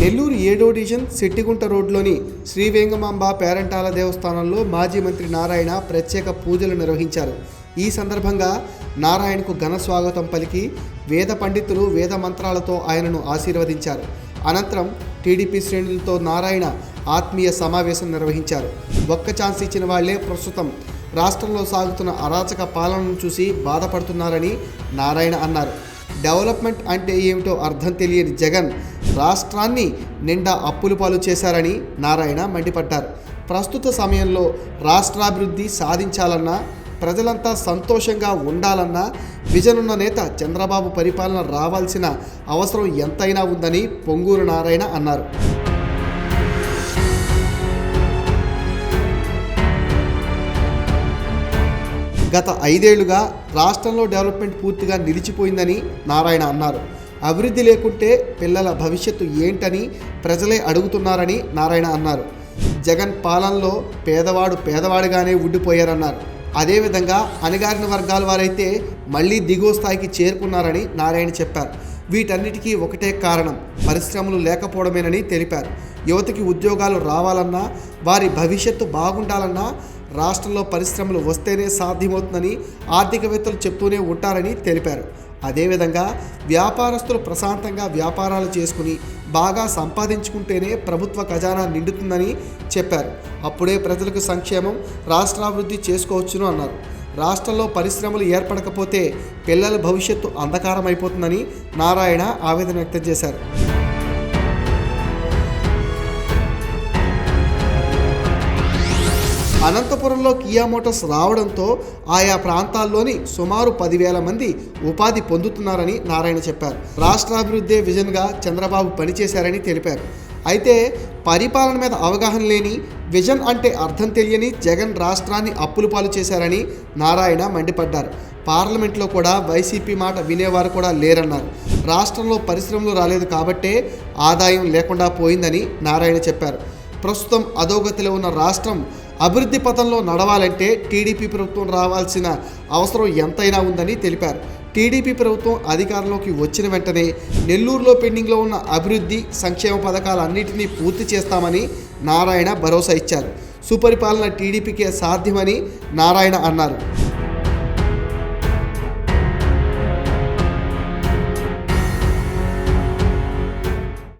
నెల్లూరు ఏడో డివిజన్ సెట్టిగుంట రోడ్లోని శ్రీ వేంగమాంబ పేరంటాల దేవస్థానంలో మాజీ మంత్రి నారాయణ ప్రత్యేక పూజలు నిర్వహించారు. ఈ సందర్భంగా నారాయణకు ఘన స్వాగతం పలికి వేద పండితులు వేద మంత్రాలతో ఆయనను ఆశీర్వదించారు. అనంతరం టీడీపీ శ్రేణులతో నారాయణ ఆత్మీయ సమావేశం నిర్వహించారు. ఒక్క ఛాన్స్ ఇచ్చిన వాళ్ళే ప్రస్తుతం రాష్ట్రంలో సాగుతున్న అరాచక పాలనను చూసి బాధపడుతున్నారని నారాయణ అన్నారు. డెవలప్మెంట్ అంటే ఏమిటో అర్థం తెలియని జగన్ రాష్ట్రాన్ని నిండా అప్పులు పాలు చేశారని నారాయణ మండిపడ్డారు. ప్రస్తుత సమయంలో రాష్ట్రాభివృద్ధి సాధించాలన్నా ప్రజలంతా సంతోషంగా ఉండాలన్నా విజనున్న నేత చంద్రబాబు పరిపాలన రావాల్సిన అవసరం ఎంతైనా ఉందని పొంగూరు నారాయణ అన్నారు. గత ఐదేళ్ళుగా రాష్ట్రంలో డెవలప్మెంట్ పూర్తిగా నిలిచిపోయిందని నారాయణ అన్నారు. అభివృద్ధి లేకుంటే పిల్లల భవిష్యత్తు ఏంటని ప్రజలే అడుగుతున్నారని నారాయణ అన్నారు. జగన్ పాలనలో పేదవాడు పేదవాడుగానే ఉండిపోయారన్నారు. అదేవిధంగా అణగారిన వర్గాల వారైతే మళ్ళీ దిగువ స్థాయికి చేరుకున్నారని నారాయణ చెప్పారు. వీటన్నిటికీ ఒకటే కారణం పరిశ్రమలు లేకపోవడమేనని తెలిపారు. యువతకి ఉద్యోగాలు రావాలన్నా వారి భవిష్యత్తు బాగుండాలన్నా రాష్ట్రంలో పరిశ్రమలు వస్తేనే సాధ్యమవుతుందని ఆర్థికవేత్తలు చెప్తూనే ఉంటారని తెలిపారు. అదేవిధంగా వ్యాపారస్తులు ప్రశాంతంగా వ్యాపారాలు చేసుకుని బాగా సంపాదించుకుంటేనే ప్రభుత్వ ఖజానా నిండుతుందని చెప్పారు. అప్పుడే ప్రజలకు సంక్షేమం రాష్ట్రాభివృద్ధి చేసుకోవచ్చును అన్నారు. రాష్ట్రంలో పరిశ్రమలు ఏర్పడకపోతే పిల్లల భవిష్యత్తు అంధకారం అయిపోతుందని నారాయణ ఆవేదన వ్యక్తం చేశారు. అనంతపురంలో కియా మోటార్స్ రావడంతో ఆయా ప్రాంతాల్లోని సుమారు పదివేల మంది ఉపాధి పొందుతున్నారని నారాయణ చెప్పారు. రాష్ట్రాభివృద్ధే విజన్గా చంద్రబాబు పనిచేశారని తెలిపారు. అయితే పరిపాలన మీద అవగాహన లేని విజన్ అంటే అర్థం తెలియని జగన్ రాష్ట్రాన్ని అప్పులు పాలు చేశారని నారాయణ మండిపడ్డారు. పార్లమెంట్లో కూడా వైసీపీ మాట వినేవారు కూడా లేరన్నారు. రాష్ట్రంలో పరిశ్రమలు రాలేదు కాబట్టే ఆదాయం లేకుండా పోయిందని నారాయణ చెప్పారు. ప్రస్తుతం అధోగతిలో ఉన్న రాష్ట్రం అభివృద్ధి పథంలో నడవాలంటే టీడీపీ ప్రభుత్వం రావాల్సిన అవసరం ఎంతైనా ఉందని తెలిపారు. టీడీపీ ప్రభుత్వం అధికారంలోకి వచ్చిన వెంటనే నెల్లూరులో పెండింగ్లో ఉన్న అభివృద్ధి సంక్షేమ పథకాలన్నింటినీ పూర్తి చేస్తామని నారాయణ భరోసా ఇచ్చారు. సుపరిపాలన టీడీపీకే సాధ్యమని నారాయణ అన్నారు.